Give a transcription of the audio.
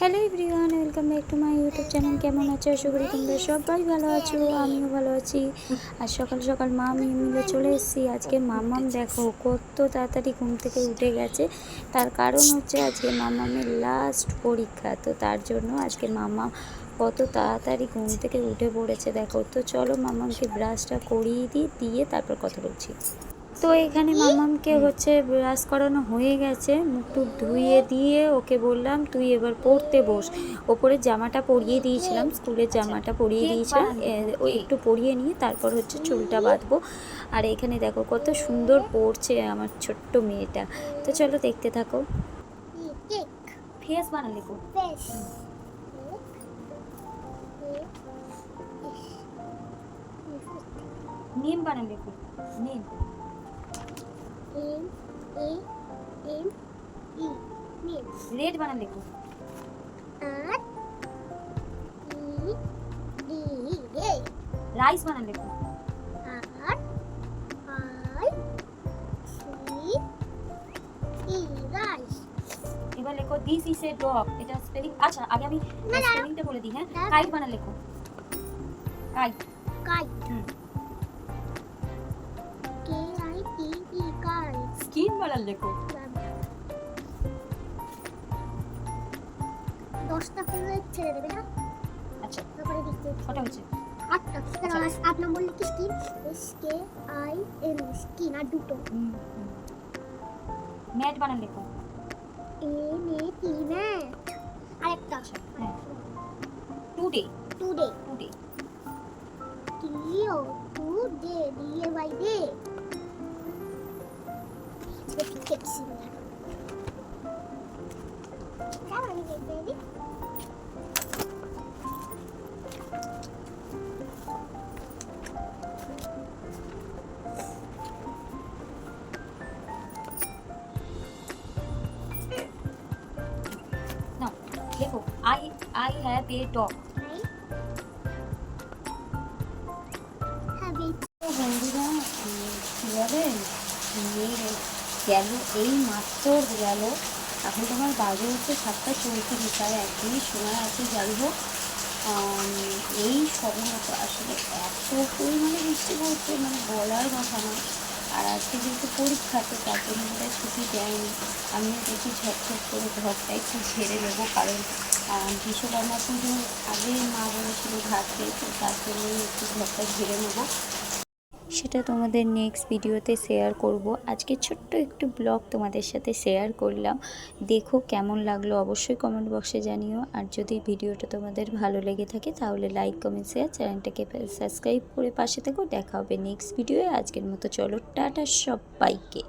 Hello everyone, welcome back to my YouTube channel. কেমন আছো? আশা করি তোমরা সবাই ভালো আছো, আমিও ভালো আছি। আর সকাল সকাল মা আমি মিলে চলে এসেছি। আজকে মামাম দেখো কত তাড়াতাড়ি ঘুম থেকে উঠে গেছে। তার কারণ হচ্ছে আজকে মামামের লাস্ট পরীক্ষা। তো তার জন্য আজকে মামা কত তাড়াতাড়ি ঘুম থেকে উঠে পড়েছে, দেখো। তো চলো মামামকে ব্রাশটা করিয়ে দিই, দিয়ে তারপর কথা বলছি। তো এখানে মামামকে হচ্ছে ব্রাশ করানো হয়ে গেছে। মুখ টুক ধুইয়ে দিয়ে ওকে বললাম তুই এবার পড়তে বস। ওপরে জামাটা পরিয়ে দিয়েছিলাম স্কুলের জামাটা পরিয়ে দিয়েছিলাম। ওই একটু পরিয়ে নিয়ে তারপর হচ্ছে চুলটা বাঁধবো। আর এখানে দেখো কত সুন্দর পড়ছে আমার ছোট্ট মেয়েটা। তো চলো দেখতে থাকো। ফেস বানালে ফেস। বানালে name. M A M E name red বানালে গো আর ই ডি রে রাইস বানালে গো R I C E rice এবার লেখো দিস ইজ এ ডগ এটা স্পেলিং আচ্ছা আগে আমি না, না। স্পেলিংটা বলে দিই হ্যাঁ না। কাইট বানালে লেখো কাইট কাইট হুম লেখো দশটা ছেড়ে দেবে না? আচ্ছা তারপরে দিচ্ছে কটা হচ্ছে। আটটা। কেন আচ্ছা। আট নম্বর লিখি skin S K I N skin আর দুটো। লেখো। T today today today A by day দেখছি কেমন আমি দেখতে দিই নাও লেখো I I have a dog heavy তো গেল এই মাত্র গেল? এখন তোমার বাজে হচ্ছে সাতটা চৌত্রিশ প্রায় একদিনই সময় আছে যাই হোক আম, এই সময়টা আসলে এত পরিমাণে বৃষ্টি পড়ছে মানে বলার কথা না। আর আজকে যেহেতু পরীক্ষা তো তার জন্য বোধহয় ছুটি দেয়নি। আমিও দেখি ঝটঝট করে ঘরটা একটু ঝেড়ে নেব কারণ বিশ্বকর্মা পুজোর আগে মা বলেছিল ঘাটে তো তার জন্য একটু ঘরটা ঝেড়ে নেব। সেটা তোমাদের নেক্সট ভিডিওতে শেয়ার করব। আজকে ছোট্ট একটু ব্লগ তোমাদের সাথে শেয়ার করলাম। দেখো কেমন লাগল, অবশ্যই কমেন্ট বক্সে জানিও। আর যদি ভিডিওটা তোমাদের ভালো লেগে থাকে, তাহলে লাইক কমেন্ট শেয়ার চ্যানেলটাকে সাবস্ক্রাইব করে পাশে থেকো দেখা হবে নেক্সট ভিডিওয়ে আজকের মতো চলো, টাটা সবাইকে।